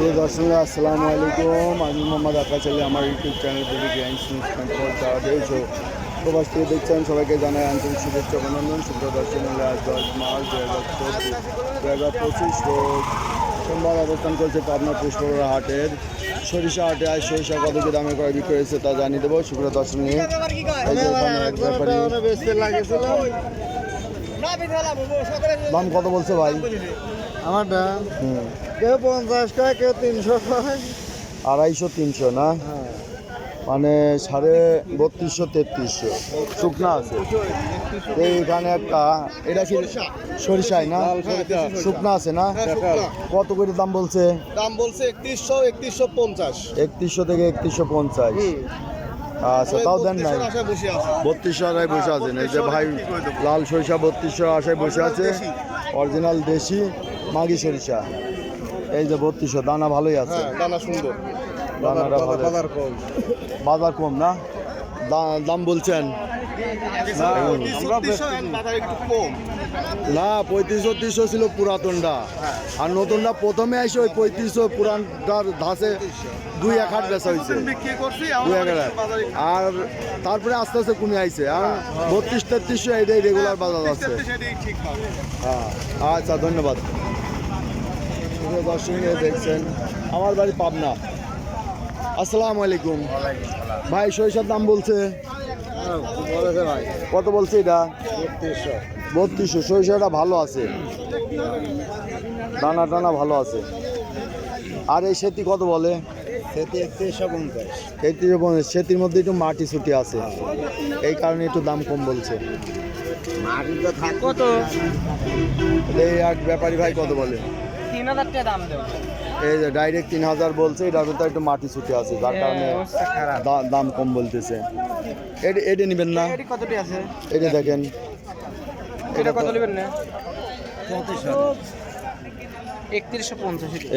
শুভ দর্শক আসসালামু আলাইকুম। আমি মোহাম্মদ আকাশ আলী আমার ইউটিউব চ্যানেল বলি গ্র্যান্ড নিউজ কন্ট্রোল তারা দেখছ প্রবাস থেকে দেখছেন সবাইকে জানাই আন্তরিক শুভেচ্ছা অভিনন্দন। শুভ দর্শন হলে আজ দশ মার্চ দু হাজার চব্বিশ দু হাজার পঁচিশ রোজ সোমবার অবস্থান করছে পাবনা পুষ্পরা হাটের। সরিষা হাটে আজ সরিষা কত কি দামে করে বিক্রি হয়েছে তা জানিয়ে দেবো। শুক্র দর্শন নিয়ে দাম কত বলছে ভাই? আমারটা হুম। কেউ পঞ্চাশ টাকা কেউ তিনশো টাকা আড়াইশো তিনশো না? মানে সাড়ে বত্রিশশো তেত্রিশশো। শুকনা আছে। এইখানে একটা এটা কি সরিষায় না? শুকনা আছে না? কত করে দাম বলছে? দাম বলছে একত্রিশশো একত্রিশশো পঞ্চাশ। একত্রিশশো থেকে একত্রিশশো পঞ্চাশ। আচ্ছা তাও দেন নাই। বত্রিশশো আড়াই বসে আছেন। এই যে ভাই লাল সরিষা বত্রিশশো আশায় বসে আছে। অরিজিনাল দেশি মাগি সরিষা। এই যে বত্রিশশো দানা ভালোই আছে। হ্যাঁ দানা সুন্দর। দানাটা ভালো। বাজার কম। বাজার কম না? দাম বলছেন। না পঁয়ত্রিশ ছত্রিশশো ছিল পুরাতনটা। আর নতুনটা প্রথমে এসে ওই পঁয়ত্রিশশো পুরানটার ধাসে দুই এক হাট বেচা হয়েছে দুই এক হাট। আর তারপরে আস্তে আস্তে কমে আইছে। আর বত্রিশ তেত্রিশশো এটাই রেগুলার বাজার আছে। হ্যাঁ আচ্ছা ধন্যবাদ। প্রিয় দর্শক দেখছেন আমার বাড়ি পাবনা। আসসালামু আলাইকুম। ভাই সরিষার দাম বলছে? ভাই কত বলছে এটা? বত্রিশশো। সরিষাটা ভালো আছে। দানা টানা ভালো আছে। আর এই সেতি কত বলে? একত্রিশশো পঞ্চাশ। সেতির মধ্যে একটু মাটি ছুটি আছে। এই কারণে একটু দাম কম বলছে। মাটি তো থাক কত এই এক ব্যাপারী ভাই কত বলে? তিন হাজার টাকা দাম দেবো। এই যে ডাইরেক্ট তিন হাজার বলছে এটার ভিতরে একটু মাটি ছুটি আছে যার কারণে দাম কম বলতেছে। এটা এটা নেবেন না। কতটি আছে? এটা দেখেন। এটা কত নেবেন না?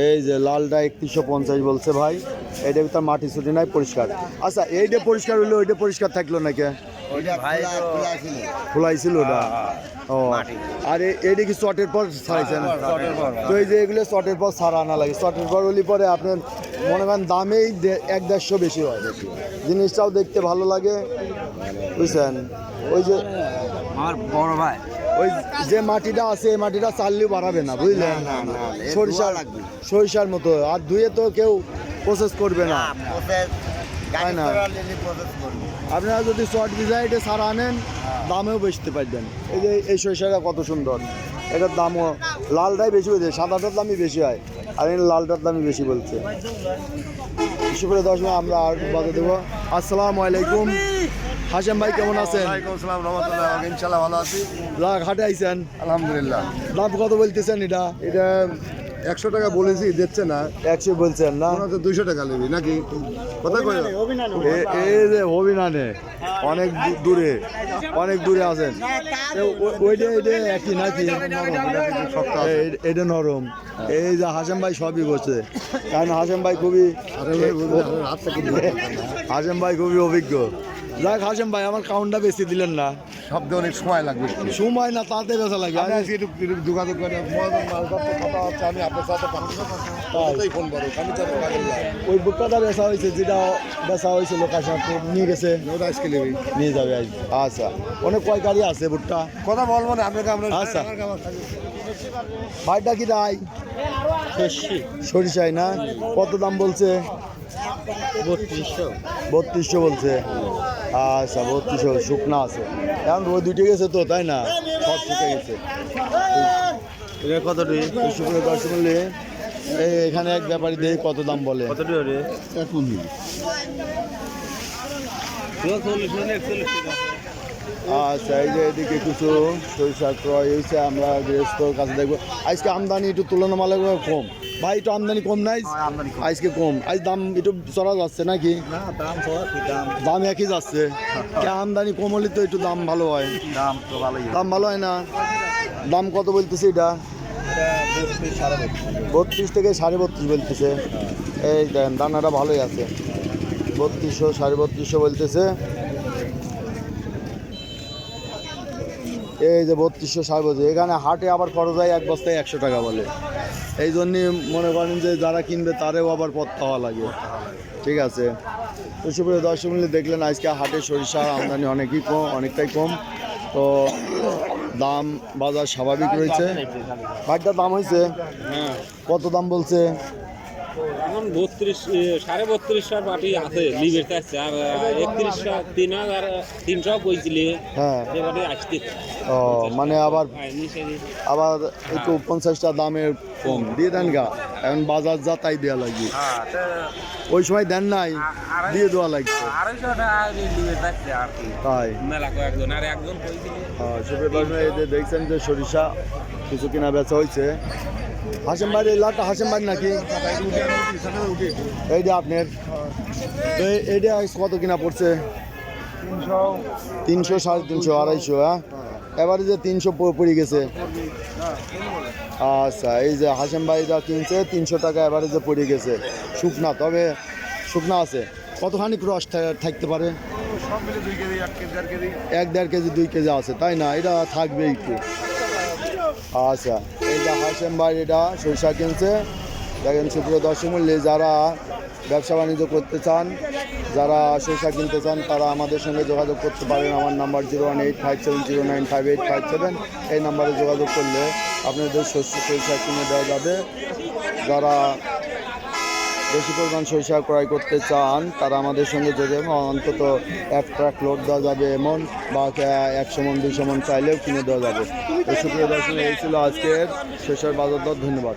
এই যে লালটা একত্রিশশো পঞ্চাশ বলছে ভাই। এটা ভিতরে মাটি ছুটি নাই পরিষ্কার। আচ্ছা এইটা পরিষ্কার হইল ওইটা পরিষ্কার থাকল নাকি? খোলাইছিল ওটা। ও। আর এ- এইটা কি চটের পর ছাড়াইছেন তো এই যে এগুলো চটের পর ছাড়া আনা লাগে। চটের পর হলে পরে আপনার মনে করেন দামেই এক দেড়শো বেশি হয় জিনিসটাও দেখতে ভালো লাগে। বুঝছেন? ওই যে আমার বড় ভাই। ওই যে মাটিটা আছে এই মাটিটা চাললেও বাড়াবে না বুঝলেন? সরিষা সরিষার মতো। আর ধুয়ে তো কেউ প্রসেস করবে না। তাই না? আপনারা যদি শর্ট ডিজাইনে সারা আনেন দামেও বেচতে পারবেন। এই যে এই সরিষাটা কত সুন্দর। এটার দামও লালটাই বেশি হয়েছে সাদাটার দামই বেশি হয়। আর এই লালটার দামই বেশি বলছে। দশ মিনিট আমরা আর বাদে দেবো। আসসালামু আলাইকুম। হাসেম ভাই কেমন আছেন? ইনশাল্লাহ ভালো আছি। হাটে আইছেন। আলহামদুলিল্লাহ। দাম কত বলতেছেন এটা? এটা একশো টাকা বলেছি দিচ্ছে না। একশো বলছেন না? দুইশো টাকা নেবি নাকি? কথা কয় এ- এই যে অভিনানে অনেক দূরে অনেক দূরে আছেন। ওইটা এটা একই নাকি? এটা নরম। এই যে হাসেম ভাই সবই বসে কারণ হাসেম ভাই খুবই হাসেম ভাই খুবই অভিজ্ঞ। যাক হাসেম ভাই আমার কাউন্টটা বেশি দিলেন না। শব্দ অনেক সময় লাগবে। সময় না তাতে বেচা লাগে। আমি আজকে একটু যোগাযোগ করে কথা হচ্ছে আমি আপনার সাথে ফোন করো। আমি তো ওই বুকটা বেচা হয়েছে যেটা বেচা হয়েছিল কাশা নিয়ে গেছে। ওটা আজকে নেবি। নিয়ে যাবে আচ্ছা। অনেক কয় গাড়ি আছে ভুট্টা। কথা বলব না আপনাকে আমরা আচ্ছা। ভাইটা কি রায় সরিষাই না? কত দাম বলছে? বত্রিশশো। বত্রিশশো বলছে। আচ্ছা বত্রিশশো। শুকনা আছে। এখন ওই দুইটা গেছে তো তাই না? সব শুকে গেছে। কতটি শুক্র দর্শক করলে এই এখানে এক ব্যাপারী দিয়ে কত দাম বলে? এখন আচ্ছা এই যে এদিকে কিছু সরিষা ক্রয় হয়েছে আমরা গৃহস্থর কাছে দেখব। আজকে আমদানি একটু তুলনামূলক কম। ভাই একটু আমদানি কম নাই আজকে কম। আজ দাম একটু চড়া যাচ্ছে নাকি? দাম একই যাচ্ছে। আমদানি কম হলে তো একটু দাম ভালো হয়। দাম দাম ভালো হয় না? দাম কত বলতেছে এটা? বত্রিশ থেকে সাড়ে বত্রিশ বলতেছে। এই দেন দানাটা ভালোই আছে। বত্রিশশো সাড়ে বত্রিশশো বলতেছে। এই যে বত্রিশশো সাড়ে বত্রিশ। এখানে হাটে আবার খরচ হয় এক বস্তায় একশো টাকা বলে। এই জন্যই মনে করেন যে যারা কিনবে তারেও আবার পথ হওয়া লাগে। ঠিক আছে? তো সুপ্রিয় দর্শক মিলে দেখলেন আজকে হাটে সরিষা আমদানি অনেকই কম অনেকটাই কম। তো দাম বাজার স্বাভাবিক রয়েছে। বাড়িটার দাম হয়েছে? হ্যাঁ। কত দাম বলছে? এখন বত্রিশ সাড়ে বত্রিশশো বাটি আছে লিবের চাচ্ছে আর একত্রিশশো তিন হাজার তিনশো বইছিলি হ্যাঁ। আসতে ও মানে আবার হয়। আবার একটু পঞ্চাশটা দামের কম। দিয়ে দেন গা। এখন বাজার যা তাই দেওয়া লাগবে। হ্যাঁ, ওই সময় দেন নাই দিয়ে দেওয়া কি। তাই। মেলা আর একজন কইছিলি হ্যাঁ, সুপ্রিয় দর্শক, এই যে দেখছেন যে সরিষা কিছু কিনা বেচা হয়েছে হাসেম বাড়ি এই লাটটা হাসেম বাড়ি নাকি এইটা আপনার, তো এই- এইটা কত কিনা পড়ছে? তিনশো সাড়ে তিনশো, আড়াইশো হ্যাঁ? এবারে যে তিনশো পড়ে গেছে। আচ্ছা এই যে হাসেম ভাইরা কিনছে, তিনশো টাকা এবারে যে পড়ে গেছে। শুকনা, তবে শুকনা আছে। কতখানি ক্রস থাকতে পারে? এক দেড় কেজি, দুই কেজি আছে, তাই না? এটা থাকবে একটু। আচ্ছা। যে হাসেম ভাই এটা সরিষা কিনছে। দেখেন সুপ্রিয় দর্শক মূল্যে যারা ব্যবসা বাণিজ্য করতে চান, যারা সরিষা কিনতে চান, তারা আমাদের সঙ্গে যোগাযোগ করতে পারেন। আমার number zero one eight five seven zero nine five eight five seven. এই নাম্বারে যোগাযোগ করলে আপনাদের শস্য সরিষা কিনে দেওয়া যাবে। যারা বেশি পরিমাণ সরিষা ক্রয় করতে চান, তারা আমাদের সঙ্গে যদি অন্তত এক ট্রাক লোড দেওয়া যাবে এমন, বা একশো মন দুশো মন চাইলেও কিনে দেওয়া যাবে। তো সুপ্রিয় দর্শক, এই ছিল আজকের সরিষার বাজার দর। ধন্যবাদ।